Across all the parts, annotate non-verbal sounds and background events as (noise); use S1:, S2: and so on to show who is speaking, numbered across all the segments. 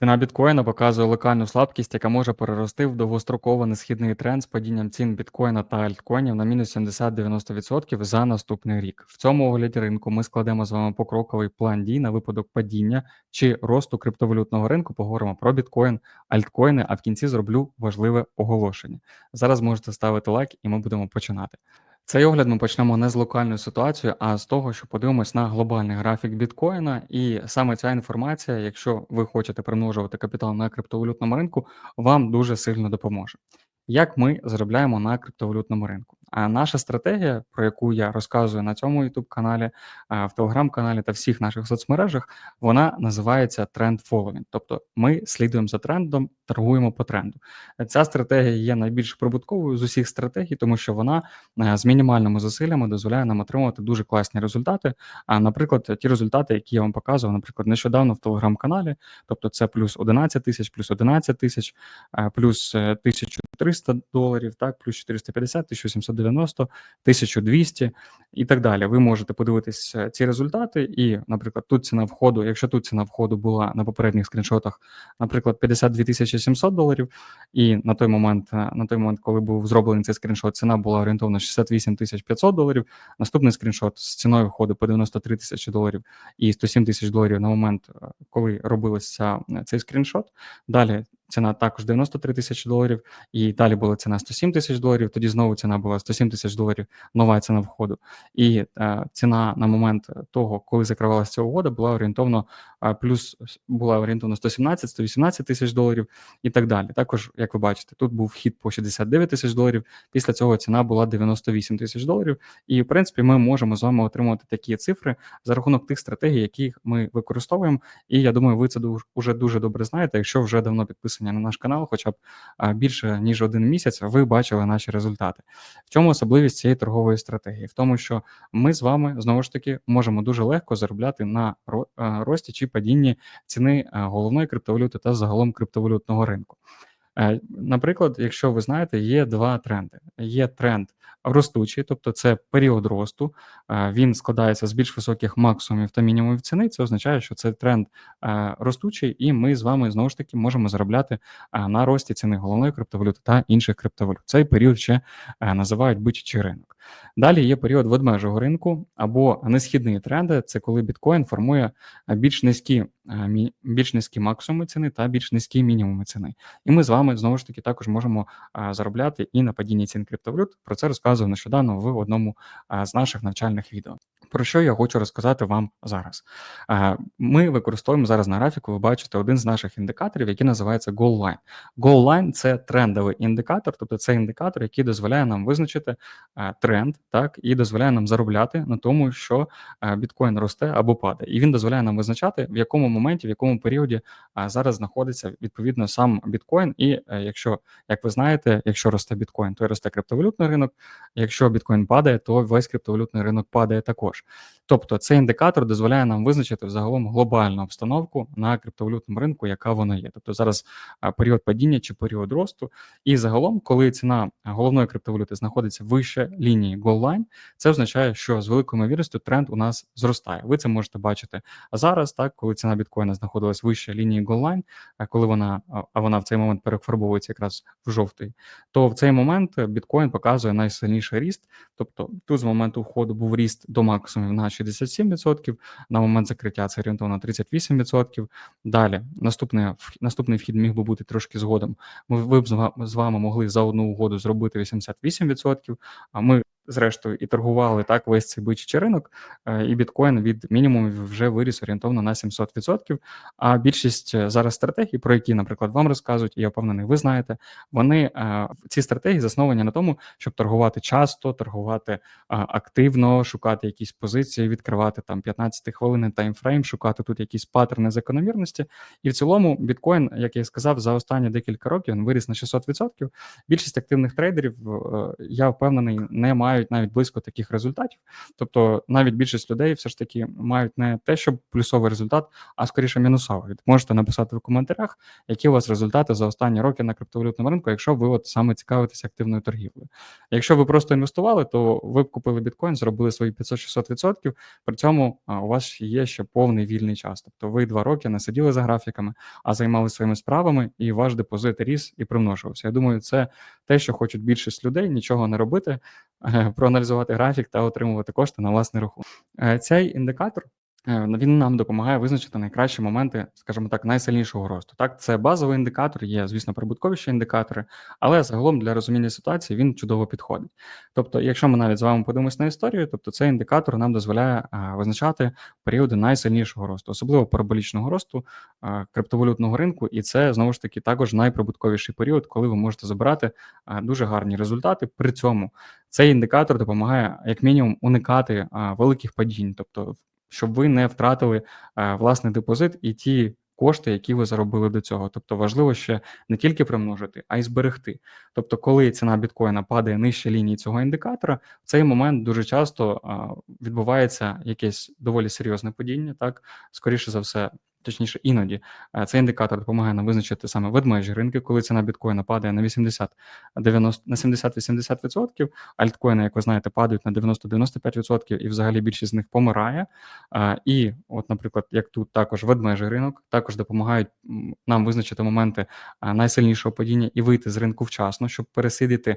S1: Ціна біткоїна показує локальну слабкість, яка може перерости в довгостроковий несхідний тренд з падінням цін біткоїна та альткоїнів на мінус 70-90% за наступний рік. В цьому огляді ринку ми складемо з вами покроковий план дій на випадок падіння чи росту криптовалютного ринку. Поговоримо про біткоін, альткоїни, а в кінці зроблю важливе оголошення. Зараз можете ставити лайк, і ми будемо починати. Цей огляд ми почнемо не з локальної ситуації, а з того, що подивимось на глобальний графік біткоїна. І саме ця інформація, якщо ви хочете примножувати капітал на криптовалютному ринку, вам дуже сильно допоможе. Як ми заробляємо на криптовалютному ринку? А наша стратегія, про яку я розказую на цьому youtube каналі, в телеграм-каналі та всіх наших соцмережах, вона називається тренд following. Тобто ми слідуємо за трендом, торгуємо по тренду. Ця стратегія є найбільш прибутковою з усіх стратегій, тому що вона з мінімальними зусиллями дозволяє нам отримувати дуже класні результати. А, наприклад, ті результати, які я вам показував, наприклад, нещодавно в телеграм-каналі, тобто це плюс 11 тисяч, плюс 11 тисяч, плюс 1300 доларів, так, плюс 450, 1700 990, 1200 і так далі. Ви можете подивитись е, ці результати, і, наприклад, тут ціна входу, якщо тут ціна входу була на попередніх скріншотах, наприклад, 52 700 доларів, і на той момент, е, на той момент, коли був зроблений цей скріншот, ціна була орієнтовно 68 500 доларів. Наступний скріншот з ціною входу по 93 тисячі доларів і 107 тисяч доларів на момент, е, коли робилося цей скріншот. Далі ціна також 93 тисячі доларів, і далі була ціна 107 тисяч доларів. Тоді знову ціна була 107 тисяч доларів, нова ціна входу. І е, ціна на момент того, коли закривалася ця угода, була орієнтовно е, плюс була орієнтовно 117-118 тисяч доларів і так далі. Також, як ви бачите, тут був вхід по 69 тисяч доларів. Після цього ціна була 98 тисяч доларів. І в принципі, ми можемо з вами отримувати такі цифри за рахунок тих стратегій, які ми використовуємо. І я думаю, ви це дуже дуже добре знаєте, якщо вже давно підписані підписані на наш канал, хоча б більше ніж один місяць, ви бачили наші результати. В чому особливість цієї торгової стратегії? В тому, що ми з вами знову ж таки можемо дуже легко заробляти на рості чи падінні ціни головної криптовалюти та загалом криптовалютного ринку. Е, наприклад, якщо ви знаєте, є два тренди. Є тренд ростучий, тобто це період росту, е, він складається з більш високих максимумів та мінімумів ціни. Це означає, що це тренд е, ростучий, і ми з вами знову ж таки можемо заробляти на рості ціни головної криптовалюти та інших криптовалют. Цей період ще називають бичачий ринок. Далі є період ведмежого ринку або несхідні тренди. Це коли біткоін формує більш низькі більш низькі максимуми ціни та більш низькі мінімуми ціни. І ми з вами знову ж таки також можемо заробляти і на падінні цін криптовалют. Про це розказував нещодавно в одному з наших навчальних відео. Про що я хочу розказати вам зараз? Ми використовуємо зараз на графіку. Ви бачите один з наших індикаторів, який називається Goal Line. Goal Line – це трендовий індикатор, тобто це індикатор, який дозволяє нам визначити тренд, так і дозволяє нам заробляти на тому, що біткоін росте або падає. І він дозволяє нам визначати, в якому моменті, в якому періоді зараз знаходиться відповідно сам біткоін. І е, якщо, як ви знаєте, якщо росте біткоін, то і росте криптовалютний ринок. Якщо біткоін падає, то весь криптовалютний ринок падає також. Тобто цей індикатор дозволяє нам визначити взагалом глобальну обстановку на криптовалютному ринку, яка вона є. Тобто зараз період падіння чи період росту. І загалом, коли ціна головної криптовалюти знаходиться вище лінії goal line, це означає, що з великою ймовірністю тренд у нас зростає. Ви це можете бачити зараз, так коли ціна біткоїна знаходилась вище лінії line, коли вона а вона в цей момент перефарбовується якраз в жовтий, то в цей момент біткоін показує найсильніший ріст. Тобто тут з моменту входу був ріст до максимумів на 67%, на момент закриття це орієнтовно 38%. Далі наступний наступний вхід міг би бути трошки згодом. Ми ви б з вами могли за одну угоду зробити 88%, а ми зрештою і торгували так весь цей бичий ринок, е, і біткоін від мінімумів вже виріс орієнтовно на 700%. А більшість е, зараз стратегій, про які, наприклад, вам розказують, і я впевнений, ви знаєте, вони е, ці стратегії засновані на тому, щоб торгувати часто, торгувати активно, шукати якісь позиції, відкривати там 15 хвилин таймфрейм, шукати тут якісь паттерни закономірності. І в цілому біткоін, як я сказав, за останні декілька років він виріс на 600%. Більшість активних трейдерів, я впевнений, не мають мають навіть близько таких результатів. Тобто навіть більшість людей все ж таки мають не те, щоб плюсовий результат, а скоріше мінусовий. Можете написати в коментарях, які у вас результати за останні роки на криптовалютному ринку, якщо ви от саме цікавитесь активною торгівлею. Якщо ви просто інвестували, то ви купили біткоін, зробили свої 500-600%, при цьому у вас є ще повний вільний час. Тобто ви два роки не сиділи за графіками, а займалися своїми справами, і ваш депозит ріс і примножувався. Я думаю, це те, що хочуть більшість людей, нічого не робити, (laughs) проаналізувати графік та отримувати кошти на власний рахунок. Е, цей індикатор. Е, він нам допомагає визначити найкращі моменти, скажімо так, найсильнішого росту. Так, це базовий індикатор, є, звісно, прибутковіші індикатори, але загалом для розуміння ситуації він чудово підходить. Тобто, якщо ми навіть з вами подивимось на історію, тобто цей індикатор нам дозволяє визначати періоди найсильнішого росту, особливо параболічного росту криптовалютного ринку, і це знову ж таки також найприбутковіший період, коли ви можете забирати дуже гарні результати. При цьому цей індикатор допомагає як мінімум уникати великих падінь, тобто щоб ви не втратили е, власний депозит і ті кошти, які ви заробили до цього. Тобто важливо ще не тільки примножити, а й зберегти. Тобто, коли ціна біткоїна падає нижче лінії цього індикатора, в цей момент дуже часто відбувається якесь доволі серйозне падіння. Так, скоріше за все, точніше, іноді е, цей індикатор допомагає нам визначити саме ведмежі ринки, коли ціна біткоїна падає на 80 90, на 70-80%, альткоїни, як ви знаєте, падають на 90-95%, і взагалі більшість з них помирає. Е, і, от, наприклад, як тут також ведмежий ринок, також допомагають нам визначити моменти е, найсильнішого падіння і вийти з ринку вчасно, щоб пересидіти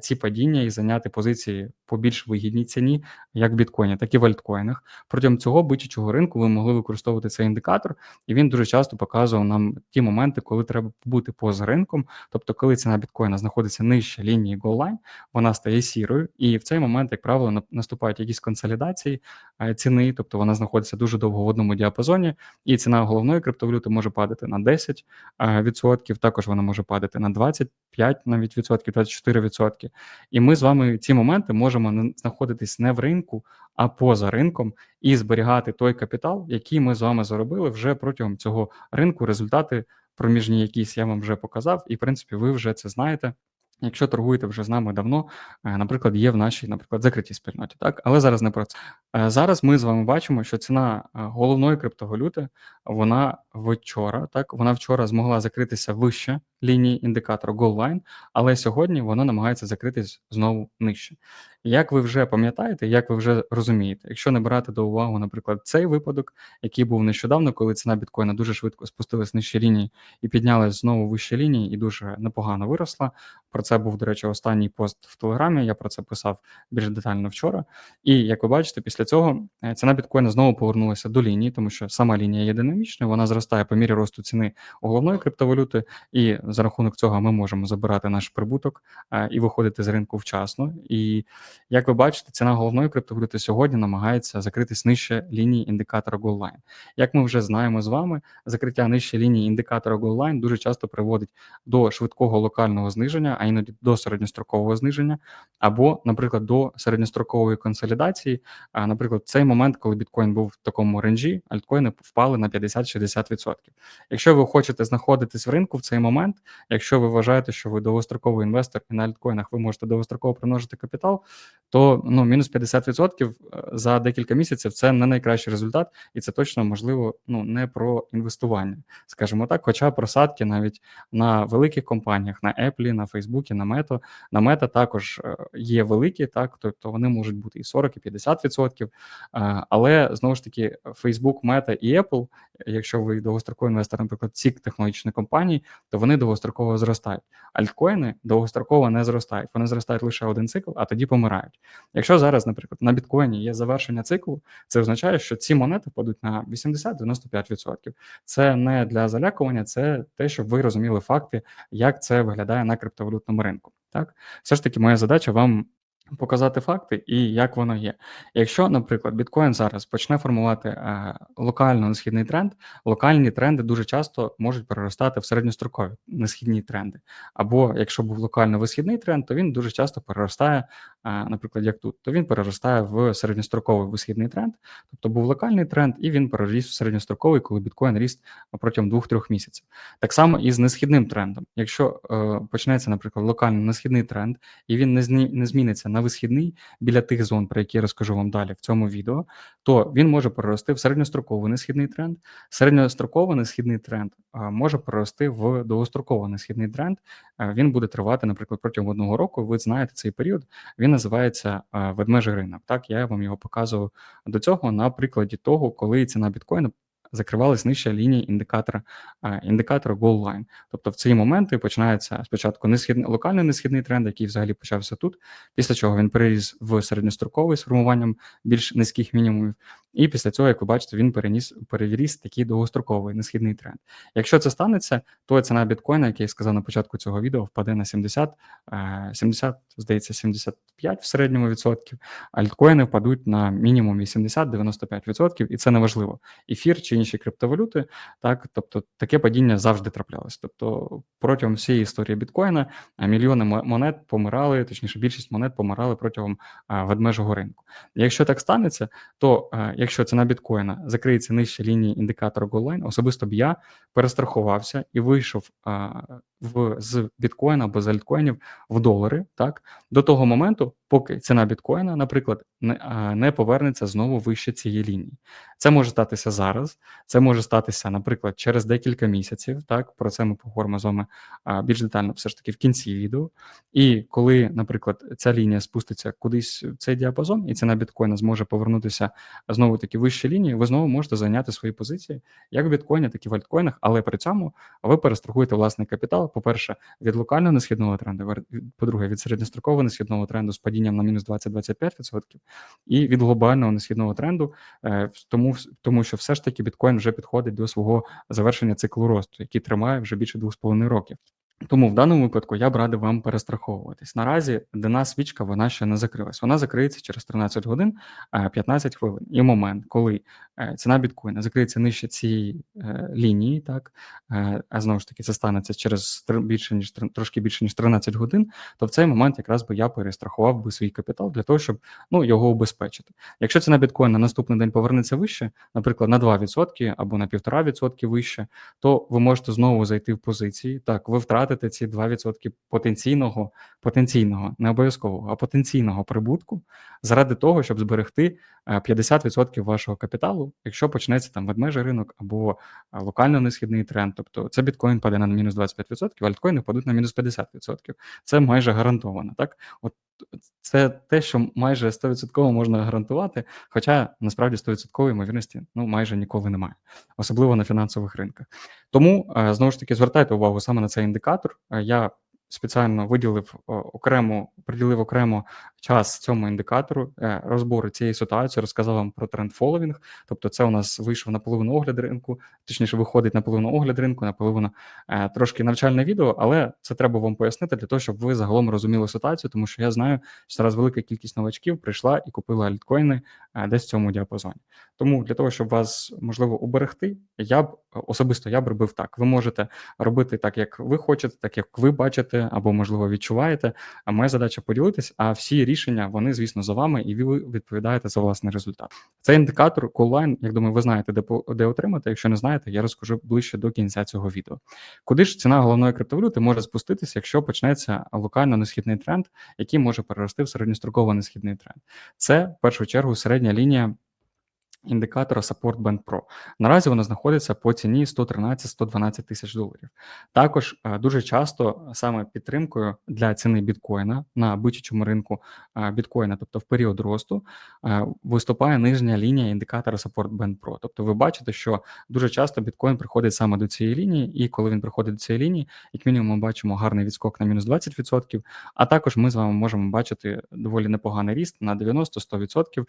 S1: ці падіння і зайняти позиції по більш вигідній ціні, як в біткоїні, так і в альткоїнах. Протягом цього бичачого ринку ви могли використовувати цей індикатор і він дуже часто показував нам ті моменти, коли треба бути поза ринком. Тобто, коли ціна біткоїна знаходиться нижче лінії голлайн, вона стає сірою, і в цей момент, як правило, наступають якісь консолідації е, ціни, тобто вона знаходиться дуже довго в одному діапазоні, і ціна головної криптовалюти може падати на 10%, е, також вона може падати на 25%, навіть відсотків, 24 відсотки. І ми з вами ці моменти можемо знаходитись не в ринку, а поза ринком, і зберігати той капітал, який ми з вами заробили вже протягом цього ринку. Результати проміжні, якісь я вам вже показав, і в принципі ви вже це знаєте. Якщо торгуєте вже з нами давно, е, наприклад, є в нашій, наприклад, закритій спільноті, так, але зараз не про це. Е, зараз ми з вами бачимо, що ціна е, головної криптовалюти вона вчора, так вона вчора змогла закритися вище лінії індикатора GoLine, але сьогодні вона намагається закритись знову нижче. Як ви вже пам'ятаєте, як ви вже розумієте, якщо не брати до уваги, наприклад, цей випадок, який був нещодавно, коли ціна біткоїна дуже швидко спустилась нижче лінії і піднялась знову вище лінії, і дуже непогано виросла. Про це був, до речі, останній пост в Телеграмі. Я про це писав більш детально вчора. І як ви бачите, після цього е, ціна біткоїна знову повернулася до лінії, тому що сама лінія є динамічною, вона зростає по мірі росту ціни головної криптовалюти, і за рахунок цього ми можемо забирати наш прибуток е, і виходити з ринку вчасно. І як ви бачите, ціна головної криптовалюти сьогодні намагається закритись нижче лінії індикатора GoldLine. Як ми вже знаємо з вами, закриття нижче лінії індикатора GoldLine дуже часто приводить до швидкого локального зниження, а іноді до середньострокового зниження, або, наприклад, до середньострокової консолідації. Наприклад, цей момент, коли біткоін був в такому ренджі, альткоїни впали на 50-60%. Якщо ви хочете знаходитись в ринку в цей момент, якщо ви вважаєте, що ви довгостроковий інвестор і на альткоїнах ви можете довгостроково примножити капітал, то ну мінус 50% е, за декілька місяців це не найкращий результат, і це точно можливо ну не про інвестування, скажімо так. Хоча просадки навіть на великих компаніях, на Apple, на Facebook, на Meta, на Meta також е, є великі, так тобто вони можуть бути і 40, і 50%. Е, але знову ж таки, Facebook, Meta і Apple, якщо ви довгостроковий інвестор, наприклад, ці технологічні компанії, то вони довгостроково зростають. Альткоїни довгостроково не зростають. Вони зростають лише один цикл, а тоді помирають. Якщо зараз, наприклад, на біткоїні є завершення циклу, це означає, що ці монети падуть на 80-95%. Це не для залякування, це те, щоб ви розуміли факти, як це виглядає на криптовалютному ринку. Так, все ж таки, моя задача вам Показати факти і як воно є. Якщо, наприклад, біткоін зараз почне формувати е, локально несхідний тренд, локальні тренди дуже часто можуть переростати в середньострокові несхідні тренди. Або якщо був локально висхідний тренд, то він дуже часто переростає наприклад, як тут, то він переростає в середньостроковий висхідний тренд. Тобто був локальний тренд, і він переріс в середньостроковий, коли біткоін ріс протягом 2-3 місяців. Так само і з несхідним трендом. Якщо е, почнеться, наприклад, локальний несхідний тренд, і він не зміниться на висхідний біля тих зон, про які я розкажу вам далі в цьому відео, то він може перерости в середньостроковий несхідний тренд. Середньостроковий несхідний тренд е, може перерости в довгостроковий несхідний тренд. Е, він буде тривати, наприклад, протягом одного року. Ви знаєте цей період. Він називається е, ведмежий ринок. Так, я вам його показував до цього на прикладі того, коли ціна біткоїну закривалась нижча лінія індикатора індикатора Goal Line. Тобто в ці моменти починається спочатку несхідний локальний несхідний тренд, який взагалі почався тут, після чого він переріс в середньостроковий з формуванням більш низьких мінімумів, і після цього, як ви бачите, він переніс перевіріс такий довгостроковий несхідний тренд. Якщо це станеться, то ціна біткоїна, як я сказав на початку цього відео, впаде на 70, 70, здається, 75 в середньому відсотків, альткоїни впадуть на мінімум 80-95 відсотків, і це неважливо. Ефір чи інші криптовалюти, так тобто таке падіння завжди траплялось. Тобто протягом всієї історії біткоїна мільйони монет помирали, точніше, більшість монет помирали протягом ведмежого ринку. Якщо так станеться, то якщо ціна біткоїна закриється нижче лінії індикатора Голлайн, особисто б я перестрахувався і вийшов в з біткоїна або з альткоїнів в долари, так до того моменту, поки ціна біткоїна, наприклад, не не повернеться знову вище цієї лінії. Це може статися зараз, це може статися, наприклад, через декілька місяців. Так, про це ми поговоримо з вами більш детально, все ж таки в кінці відео. І коли, наприклад, ця лінія спуститься кудись в цей діапазон, і ціна біткоїна зможе повернутися знову таки вище лінії, ви знову можете зайняти свої позиції як в біткоїні, так і в альткоїнах, але при цьому ви перестрахуєте власний капітал. По-перше, від локального несхідного тренду, по-друге, від середньострокового несхідного тренду з падінням на мінус 20-25%, і від глобального несхідного тренду, е, тому тому що все ж таки біткоін вже підходить до свого завершення циклу росту, який тримає вже більше 2,5 років. Тому в даному випадку я б радив вам перестраховуватись. Наразі денна свічка вона ще не закрилась. Вона закриється через 13 годин 15 е, хвилин. І момент, коли е, ціна біткоїна закриється нижче цієї е, лінії, так а знову ж таки це станеться через більше ніж трошки більше ніж 13 годин. То в цей момент якраз би я перестрахував би свій капітал для того, щоб ну його убезпечити. Якщо ціна біткоїна на наступний день повернеться вище, наприклад, на 2% або на 1,5% вище, то ви можете знову зайти в позиції. Так, ви втратите втратите ці 2% потенційного, потенційного, не обов'язкового, а потенційного прибутку заради того, щоб зберегти 50% е, вашого капіталу, якщо почнеться там ведмежий ринок або е, локально несхідний тренд. Тобто це біткоін паде на мінус 25%, альткоїни падуть на мінус 50%. Це майже гарантовано. Так, от це те, що майже 100% можна гарантувати, хоча насправді 100% ймовірності ну майже ніколи немає, особливо на фінансових ринках. Тому е, знову ж таки звертайте увагу саме на цей індикатор. Я спеціально виділив окремо, приділив окремо час цьому індикатору е, розбору цієї ситуації, розказав вам про тренд фоловінг. Тобто, це у нас вийшов на половину огляд ринку, точніше, виходить на половину огляд ринку, на половину е, трошки навчальне відео, але це треба вам пояснити для того, щоб ви загалом розуміли ситуацію, тому що я знаю, що зараз велика кількість новачків прийшла і купила альткоїни е, десь в цьому діапазоні. Тому для того, щоб вас можливо уберегти, я б особисто я б робив так. Ви можете робити так, як ви хочете, так як ви бачите, або можливо відчуваєте. А моя задача поділитись. А всі рішення вони, звісно, за вами, і ви відповідаєте за власний результат. Цей індикатор колайн, як думаю, ви знаєте, де де отримати. Якщо не знаєте, я розкажу ближче до кінця цього відео. Куди ж ціна головної криптовалюти може спуститися, якщо почнеться локально несхідний тренд, який може перерости в середньостроково несхідний тренд? Це в першу чергу середня лінія індикатора Support Band Pro. Наразі вона знаходиться по ціні 113-112 тисяч доларів. Також е, дуже часто саме підтримкою для ціни біткоїна на бичачому ринку е, біткоїна, тобто в період росту, е, виступає нижня лінія індикатора Support Band Pro. Тобто ви бачите, що дуже часто біткоін приходить саме до цієї лінії, і коли він приходить до цієї лінії, як мінімум ми бачимо гарний відскок на мінус 20%, а також ми з вами можемо бачити доволі непоганий ріст на 90-100%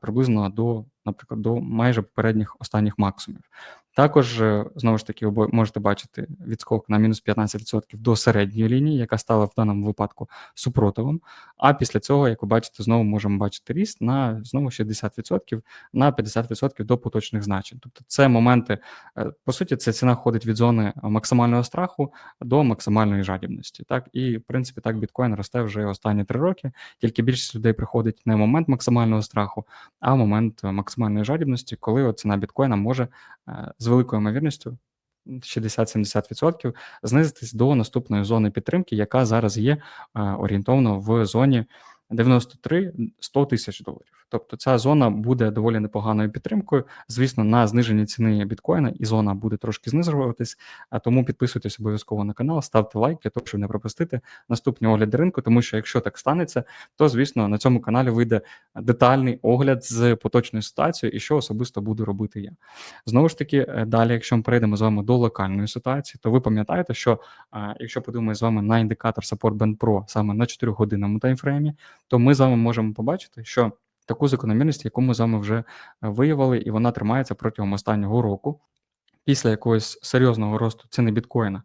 S1: приблизно до наприклад, до майже попередніх останніх максимумів. Також, е, знову ж таки, ви можете бачити відскок на мінус 15% до середньої лінії, яка стала в даному випадку супротивом. А після цього, як ви бачите, знову можемо бачити ріст на знову 60% на 50% до поточних значень. Тобто це моменти, е, по суті, це ціна ходить від зони максимального страху до максимальної жадібності. Так, і в принципі так біткоін росте вже останні три роки. Тільки більшість людей приходить не в момент максимального страху, а в момент максимальної жадібності, коли ціна біткоїна може е, з великою ймовірністю 60-70% знизитись до наступної зони підтримки, яка зараз є е, орієнтовно в зоні 93-100 тисяч доларів. Тобто ця зона буде доволі непоганою підтримкою. Звісно, на зниженні ціни біткоїна і зона буде трошки знижуватись. А тому підписуйтесь обов'язково на канал, ставте лайк для того, щоб не пропустити наступні огляди ринку. Тому що якщо так станеться, то звісно на цьому каналі вийде детальний огляд з поточною ситуацією і що особисто буду робити я. Знову ж таки, е, далі, якщо ми перейдемо з вами до локальної ситуації, то ви пам'ятаєте, що якщо подумаємо з вами на індикатор Support Band Pro саме на 4 годинному таймфреймі, то ми з вами можемо побачити, що таку закономірність, яку ми з вами вже е, виявили, і вона тримається протягом останнього року. Після якогось серйозного росту ціни біткоїна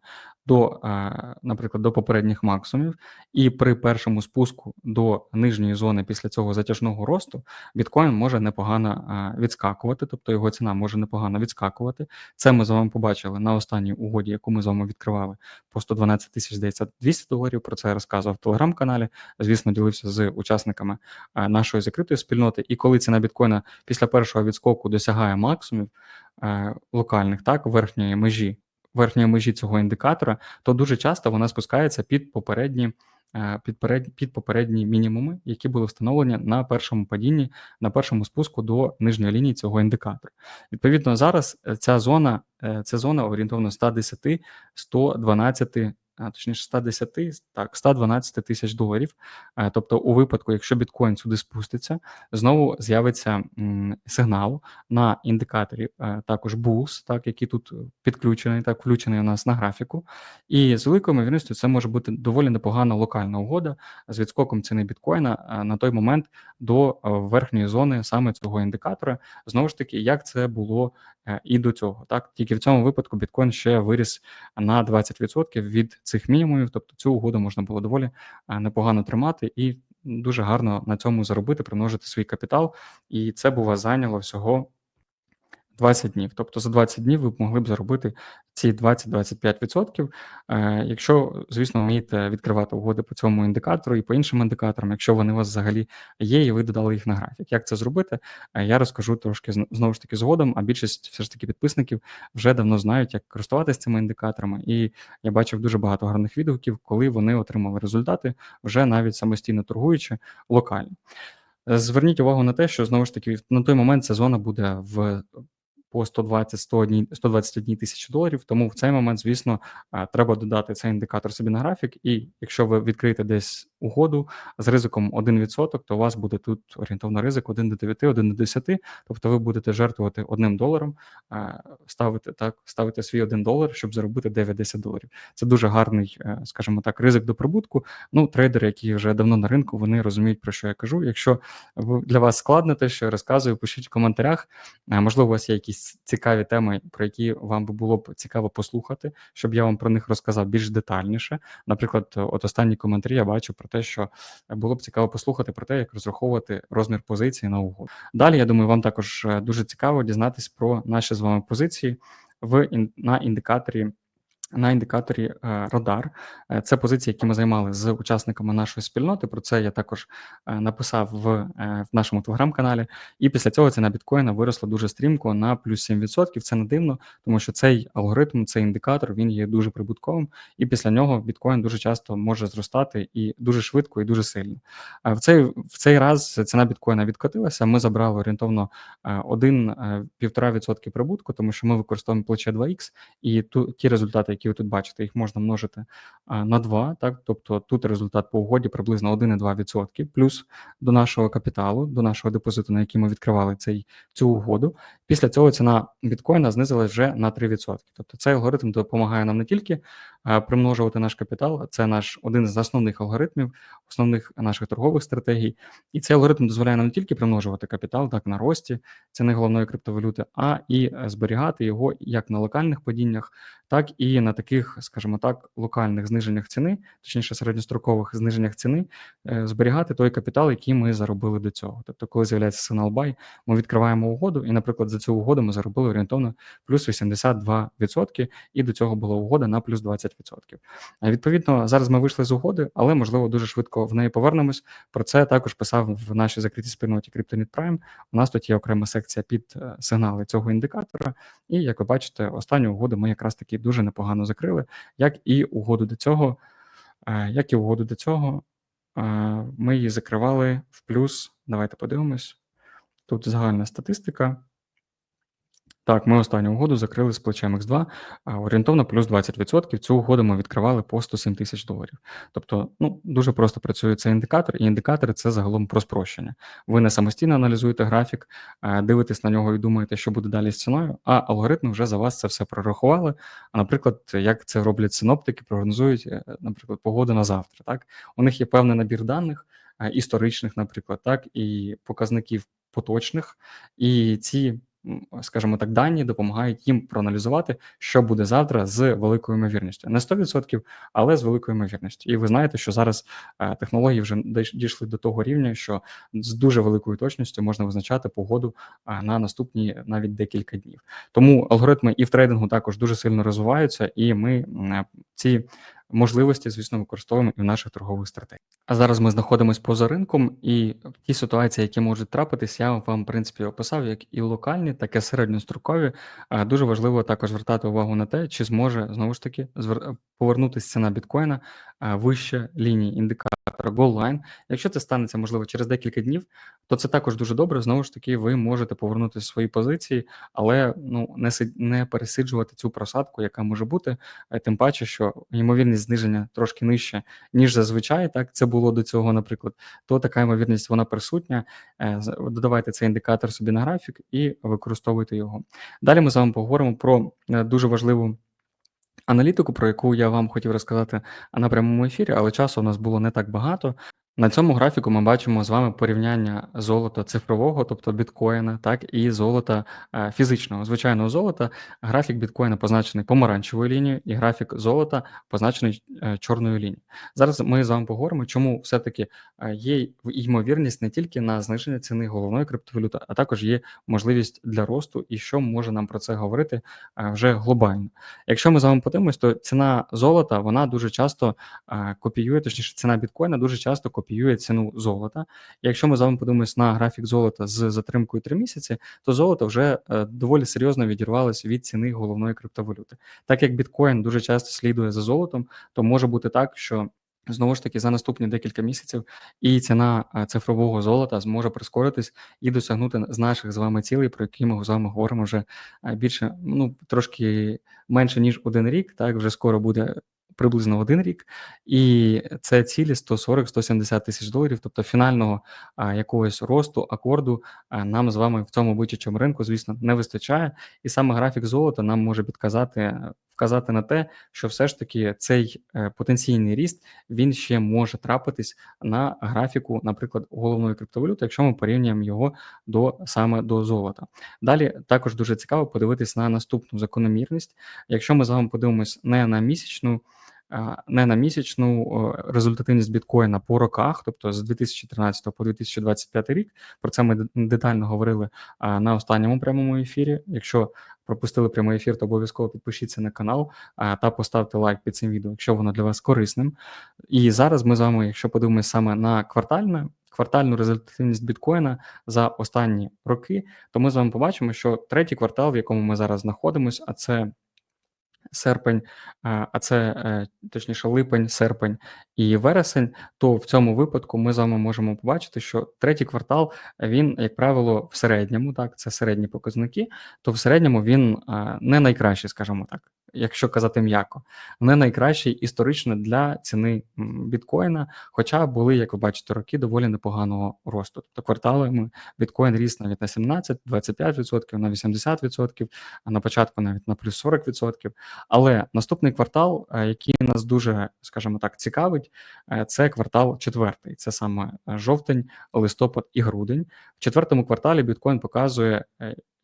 S1: до, е, наприклад, до попередніх максимумів, і при першому спуску до нижньої зони після цього затяжного росту біткоін може непогано е, відскакувати, тобто його ціна може непогано відскакувати. Це ми з вами побачили на останній угоді, яку ми з вами відкривали по 112 тисяч здається 200 доларів. Про це я розказував в телеграм-каналі. Звісно, ділився з учасниками е, нашої закритої спільноти. І коли ціна біткоїна після першого відскоку досягає максимумів локальних, так верхньої межі верхньої межі цього індикатора, то дуже часто вона спускається під попередні е, під, перед, під попередні мінімуми, які були встановлені на першому падінні, на першому спуску до нижньої лінії цього індикатора. Відповідно, зараз е, ця зона е, це зона орієнтовно 110 112 а, точніше 110, так, 112 тисяч доларів. Е, тобто, у випадку, якщо біткоін сюди спуститься, знову з'явиться сигнал на індикаторі, е, також Bulls, так, який тут підключений, так, включений у нас на графіку. І з великою ймовірністю це може бути доволі непогана локальна угода з відскоком ціни біткоїна е, на той момент до верхньої зони саме цього індикатора. Знову ж таки, як це було і до цього. Так, Тільки в цьому випадку біткоін ще виріс на 20% від цих мінімумів, тобто цю угоду можна було доволі е, непогано тримати і дуже гарно на цьому заробити, примножити свій капітал. І це б у вас зайняло всього 20 днів. Тобто за 20 днів ви б могли б заробити ці 20-25%. Е, Якщо, звісно, вмієте відкривати угоди по цьому індикатору і по іншим індикаторам, якщо вони у вас взагалі є, і ви додали їх на графік. Як це зробити? Е, я розкажу трошки знову ж таки згодом, а більшість все ж таки підписників вже давно знають, як користуватися цими індикаторами. І я бачив дуже багато гарних відгуків, коли вони отримали результати, вже навіть самостійно торгуючи локально. Е, зверніть увагу на те, що знову ж таки на той момент ця зона буде в по 120-121 121 тисячі доларів. Тому в цей момент, звісно, треба додати цей індикатор собі на графік. І якщо ви відкриєте десь угоду з ризиком 1%, то у вас буде тут орієнтовно ризик 1 до 9, 1 до 10, тобто ви будете жертвувати одним доларом, ставити так, ставити свій 1 долар, щоб заробити 9-10 доларів. Це дуже гарний, е, скажімо так, ризик до прибутку. Ну, трейдери, які вже давно на ринку, вони розуміють, про що я кажу. Якщо для вас складно те, що я розказую, пишіть в коментарях. Можливо, у вас є якісь цікаві теми, про які вам би було б цікаво послухати, щоб я вам про них розказав більш детальніше. Наприклад, от останні коментарі я бачу про те, що було б цікаво послухати про те, як розраховувати розмір позиції на угоду. Далі я думаю, вам також е, дуже цікаво дізнатись про наші з вами позиції в на індикаторі на індикаторі е, Радар. Е, це позиції, які ми займали з учасниками нашої спільноти. Про це я також е, написав в в нашому телеграм-каналі. І після цього ціна біткоїна виросла дуже стрімко на плюс 7%. Це не дивно, тому що цей алгоритм, цей індикатор, він є дуже прибутковим, і після нього біткоін дуже часто може зростати і дуже швидко, і дуже сильно. В цей в цей раз ціна біткоїна відкотилася. Ми забрали орієнтовно 1-1,5% прибутку, тому що ми використовуємо плече 2х, і ту ті результати які ви тут бачите, їх можна множити на 2, так тобто тут результат по угоді приблизно 1,2% плюс до нашого капіталу, до нашого депозиту, на який ми відкривали цей цю угоду. Після цього ціна біткоїна знизилась вже на 3%. Тобто цей алгоритм допомагає нам не тільки е, примножувати наш капітал, це наш один з основних алгоритмів, основних наших торгових стратегій. І цей алгоритм дозволяє нам не тільки примножувати капітал, так на рості ціни головної криптовалюти, а і е, зберігати його як на локальних падіннях, так і на таких, скажімо так, локальних зниженнях ціни, точніше середньострокових зниженнях ціни, е, зберігати той капітал, який ми заробили до цього. Тобто, коли з'являється сигнал buy, ми відкриваємо угоду, і, наприклад, за цю угоду ми заробили орієнтовно плюс 82%, і до цього була угода на плюс 20%. Відповідно, зараз ми вийшли з угоди, але можливо дуже швидко в неї повернемось. Про це також писав в нашій закритій спільноті CryptoNet Prime. У нас тут є окрема секція під е, сигнали цього індикатора. І як ви бачите, останню угоду ми якраз таки дуже непогано закрили, як і угоду до цього. е, Як і угоду до цього, е, ми її закривали в плюс. Давайте подивимось. Тут загальна статистика. Так, ми останню угоду закрили з плечем X2, орієнтовно плюс 20%. Цю угоду ми відкривали по 107 тисяч доларів. Тобто, ну дуже просто працює цей індикатор, і індикатори це загалом про спрощення. Ви не самостійно аналізуєте графік, е, дивитесь на нього і думаєте, що буде далі з ціною, а алгоритми вже за вас це все прорахували. А наприклад, як це роблять синоптики, прогнозують, е, наприклад, погоду на завтра. Так, у них є певний набір даних, е, історичних, наприклад, так, і показників поточних, і ці скажімо так, дані допомагають їм проаналізувати, що буде завтра з великою ймовірністю. Не 100%, але з великою ймовірністю. І ви знаєте, що зараз е, технології вже дійш- дійшли до того рівня, що з дуже великою точністю можна визначати погоду е, на наступні навіть декілька днів. Тому алгоритми і в трейдингу також дуже сильно розвиваються, і ми е, ці можливості, звісно, використовуємо і в наших торгових стратегіях. А зараз ми знаходимося поза ринком, і ті ситуації, які можуть трапитись, я вам в принципі описав, як і локальні, так і середньострокові. Дуже важливо також звертати увагу на те, чи зможе знову ж таки повернутися ціна біткоїна вище лінії індикатора Goal Якщо це станеться можливо через декілька днів, то це також дуже добре. Знову ж таки, ви можете повернути свої позиції, але ну не не пересиджувати цю просадку, яка може бути. Е, Тим паче, що ймовірність зниження трошки нижче, ніж зазвичай. Так це було до цього, наприклад, то така ймовірність вона присутня. Е, Додавайте цей індикатор собі на графік і використовуйте його. Далі ми з вами поговоримо про е, дуже важливу. Аналітику, про яку я вам хотів розказати на прямому ефірі, але часу у нас було не так багато. На цьому графіку ми бачимо з вами порівняння золота цифрового, тобто біткоїна, так і золота е, фізичного. Звичайного золота. Графік біткоїна позначений помаранчевою лінією, і графік золота позначений е, чорною лінією. Зараз ми з вами поговоримо, чому все-таки е, є ймовірність не тільки на зниження ціни головної криптовалюти, а також є можливість для росту, і що може нам про це говорити вже глобально. Якщо ми з вами подивимось, то ціна золота вона дуже часто копіює, точніше, ціна біткоїна дуже часто копіює ціну золота. Якщо ми з вами подивимось на графік золота з затримкою 3 місяці, то золото вже е, доволі серйозно відірвалося від ціни головної криптовалюти. Так як біткоін дуже часто слідує за золотом, то може бути так, що Знову ж таки, за наступні декілька місяців і ціна е, цифрового золота зможе прискоритись і досягнути з наших з вами цілей, про які ми з вами говоримо вже е, більше, ну трошки менше ніж один рік. Так вже скоро буде приблизно один рік, і це цілі 140-170 тисяч доларів. Тобто фінального а, якогось росту акорду а, нам з вами в цьому бичачому ринку, звісно, не вистачає. І саме графік золота нам може підказати. Вказати на те, що все ж таки цей е, потенційний ріст він ще може трапитись на графіку, наприклад, головної криптовалюти, якщо ми порівнюємо його до саме до золота. Далі також дуже цікаво подивитись на наступну закономірність. Якщо ми з вами подивимось не на місячну. Не на місячну результативність біткоїна по роках, тобто з 2013 по 2025 рік. Про це ми детально говорили на останньому прямому ефірі. Якщо пропустили прямий ефір, то обов'язково підпишіться на канал та поставте лайк під цим відео, якщо воно для вас корисним. І зараз ми з вами, якщо подивимося саме на квартальне, квартальну результативність біткоїна за останні роки, то ми з вами побачимо, що третій квартал, в якому ми зараз знаходимося, а це серпень, а це е, точніше липень, серпень і вересень, то в цьому випадку ми з вами можемо побачити, що третій квартал він, як правило, в середньому, так, це середні показники, то в середньому він не найкращий, скажімо так. Якщо казати м'яко, не найкращий історично для ціни біткоїна. Хоча були, як ви бачите, роки доволі непоганого росту. Тобто кварталами біткоін ріс навіть на 17-25%, на 80%, а на початку навіть на плюс 40%. Але наступний квартал, е, який нас дуже, скажімо так, цікавить, е, це квартал четвертий. Це саме жовтень, листопад і грудень. В четвертому кварталі біткоін показує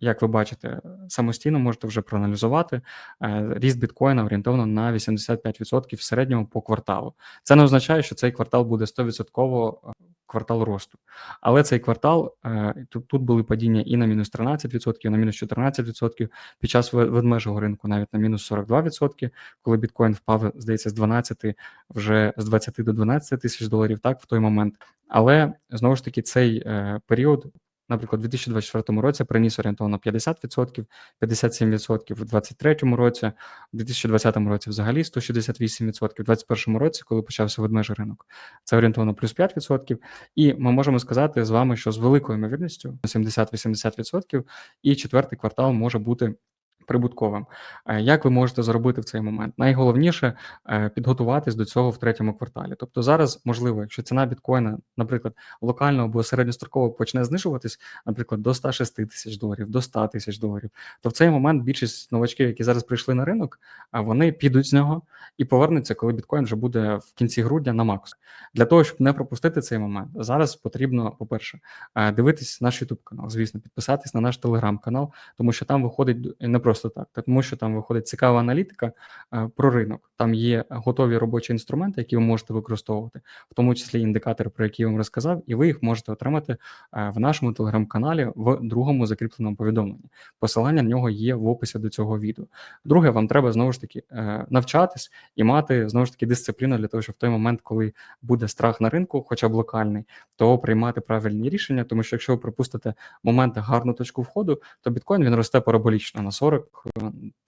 S1: як ви бачите, самостійно можете вже проаналізувати е, ріст біткоїна орієнтовно на 85% в середньому по кварталу. Це не означає, що цей квартал буде 100% е, квартал росту. Але цей квартал е, тут тут були падіння і на мінус 13%, і на мінус 14%, під час ведмежого ринку навіть на мінус 42%, коли біткоін впав, здається, з 12 вже з 20 до 12 тисяч доларів, так в той момент. Але знову ж таки цей період наприклад, у 2024 році приніс орієнтовно 50%, 57% у 2023 році, у 2020 році взагалі 168%, у 2021 році, коли почався ведмежий ринок, це орієнтовно плюс 5%. І ми можемо сказати з вами, що з великою ймовірністю 70-80%, і четвертий квартал може бути прибутковим. Е, як ви можете зробити в цей момент? Найголовніше е, підготуватись до цього в третьому кварталі. Тобто зараз, можливо, якщо ціна біткоїна, наприклад, локально або середньостроково почне знижуватись, наприклад, до 106 тисяч доларів, до 100 тисяч доларів, то в цей момент більшість новачків, які зараз прийшли на ринок, вони підуть з нього і повернуться, коли біткоін вже буде в кінці грудня на макс. Для того щоб не пропустити цей момент, зараз потрібно, по-перше, е, дивитись наш YouTube канал, звісно, підписатись на наш телеграм-канал, тому що там виходить не просто просто так, тому що там виходить цікава аналітика е, про ринок. Там є готові робочі інструменти, які ви можете використовувати, в тому числі індикатори, про які я вам розказав, і ви їх можете отримати е, в нашому телеграм-каналі в другому закріпленому повідомленні. Посилання на нього є в описі до цього відео. Друге, вам треба знову ж таки е, навчатись і мати знову ж таки дисципліну для того, щоб в той момент, коли буде страх на ринку, хоча б локальний, то приймати правильні рішення, тому що якщо ви пропустите момент гарну точку входу, то біткоін він росте параболічно на 40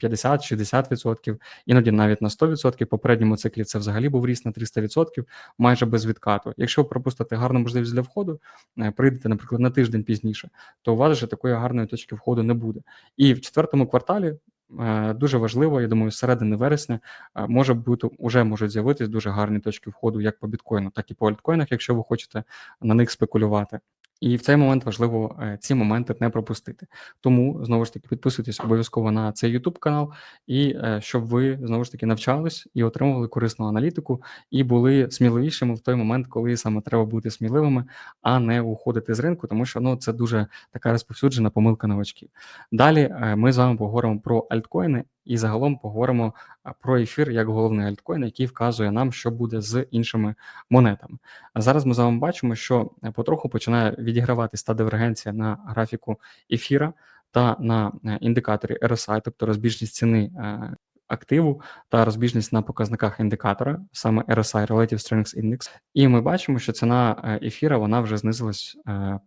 S1: 50-60%, іноді навіть на 100%. В попередньому циклі це взагалі був ріст на 300%, майже без відкату. Якщо ви пропустите гарну можливість для входу, е, прийдете, наприклад, на тиждень пізніше, то у вас вже такої гарної точки входу не буде. І в четвертому кварталі. Е, дуже важливо, я думаю, з середини вересня е, може бути вже можуть з'явитись дуже гарні точки входу, як по біткоїну, так і по альткоїнах, якщо ви хочете на них спекулювати. І в цей момент важливо е, ці моменти не пропустити. Тому знову ж таки підписуйтесь обов'язково на цей YouTube канал, і е, щоб ви знову ж таки навчались і отримували корисну аналітику, і були сміливішими в той момент, коли саме треба бути сміливими, а не уходити з ринку, тому що ну це дуже така розповсюджена помилка новачків. Далі е, ми з вами поговоримо про альткоїни і загалом поговоримо про ефір як головний альткоін, який вказує нам, що буде з іншими монетами. А зараз ми з вами бачимо, що е, потроху починає відіграватись та дивергенція на графіку ефіра та на е, індикаторі RSI, тобто розбіжність ціни. Е, активу та розбіжність на показниках індикатора, саме RSI Relative Strength Index, і ми бачимо, що ціна ефіра вона вже знизилась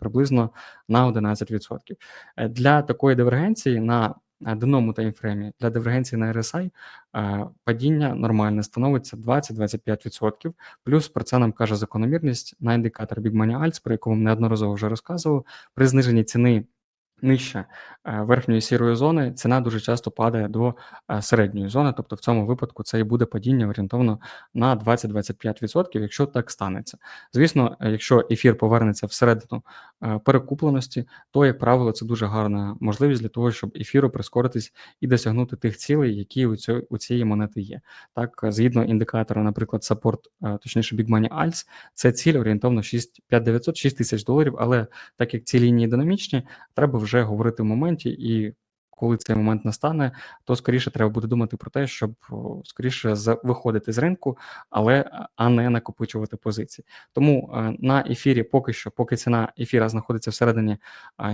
S1: приблизно на 11%. Для такої дивергенції на денному таймфреймі для дивергенції на RSI падіння нормальне становиться 20-25%. Плюс про це нам каже закономірність на індикатор Big Money Alts, про яку вам неодноразово вже розказував. При зниженні ціни нижче е, верхньої сірої зони ціна дуже часто падає до е, середньої зони, тобто в цьому випадку це і буде падіння орієнтовно на 20-25%, якщо так станеться. Звісно, е, якщо ефір повернеться всередину перекупленості, то, як правило, це дуже гарна можливість для того, щоб ефіру прискоритись і досягнути тих цілей, які у цієї, у цієї монети є. Так, згідно індикатора, наприклад, саппорт, точніше, Big Money Alts, це ціль орієнтовно 6 5900 6 тисяч доларів, але так як ці лінії динамічні, треба вже говорити в моменті, і коли цей момент настане, то скоріше треба буде думати про те, щоб скоріше виходити з ринку, але а не накопичувати позиції. Тому е, на ефірі, поки що, поки ціна ефіра знаходиться всередині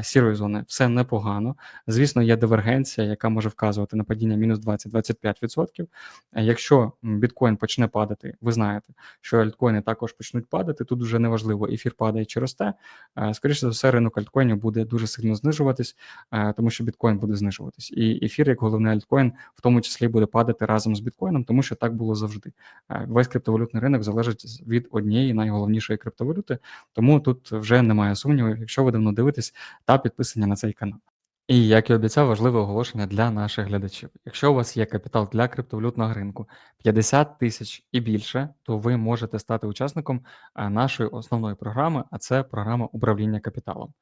S1: сірої зони, все непогано. Звісно, є дивергенція, яка може вказувати на падіння мінус 20-25%. Якщо біткоін почне падати, ви знаєте, що альткоїни також почнуть падати. Тут вже неважливо, ефір падає чи росте. Е, скоріше за все, ринок альткоїнів буде дуже сильно знижуватись, е, тому що біткоін буде знижуватись знижуватись. І ефір, як головний альткоін, в тому числі буде падати разом з біткоїном, тому що так було завжди. Е, весь криптовалютний ринок залежить від однієї найголовнішої криптовалюти, тому тут вже немає сумніву, якщо ви давно дивитесь та підписання на цей канал. І як і обіцяв, важливе оголошення для наших глядачів. Якщо у вас є капітал для криптовалютного ринку 50 тисяч і більше, то ви можете стати учасником е, нашої основної програми, а це програма управління капіталом.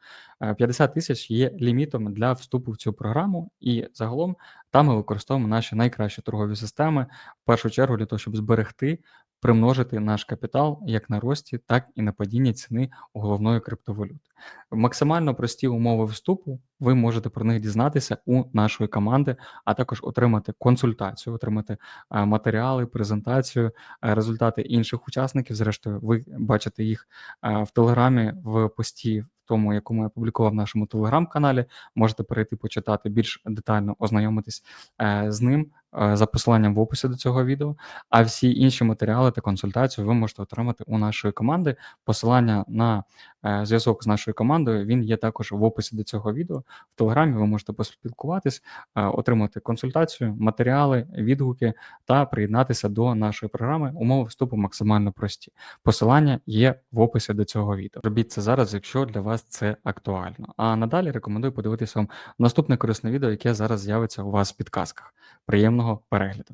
S1: Е, 50 тисяч є лімітом для вступу в цю програму, і загалом там ми використовуємо наші найкращі торгові системи в першу чергу для того, щоб зберегти. Примножити наш капітал як на рості, так і на падінні ціни головної криптовалюти. Максимально прості умови вступу. Ви можете про них дізнатися у нашої команди, а також отримати консультацію, отримати е, матеріали, презентацію, е, результати інших учасників. Зрештою, ви бачите їх е, в телеграмі в пості, тому, якому я публікував в нашому телеграм-каналі. Можете перейти почитати більш детально, ознайомитись е, з ним за посиланням в описі до цього відео. А всі інші матеріали та консультацію ви можете отримати у нашої команди. Посилання на е, зв'язок з нашою командою він є також в описі до цього відео. В телеграмі ви можете поспілкуватись, е, отримати консультацію, матеріали, відгуки та приєднатися до нашої програми. Умови вступу максимально прості. Посилання є в описі до цього відео. Робіть це зараз, якщо для вас це актуально. А надалі рекомендую подивитися вам наступне корисне відео, яке зараз з'явиться у вас в підказках. Приємного перегляду!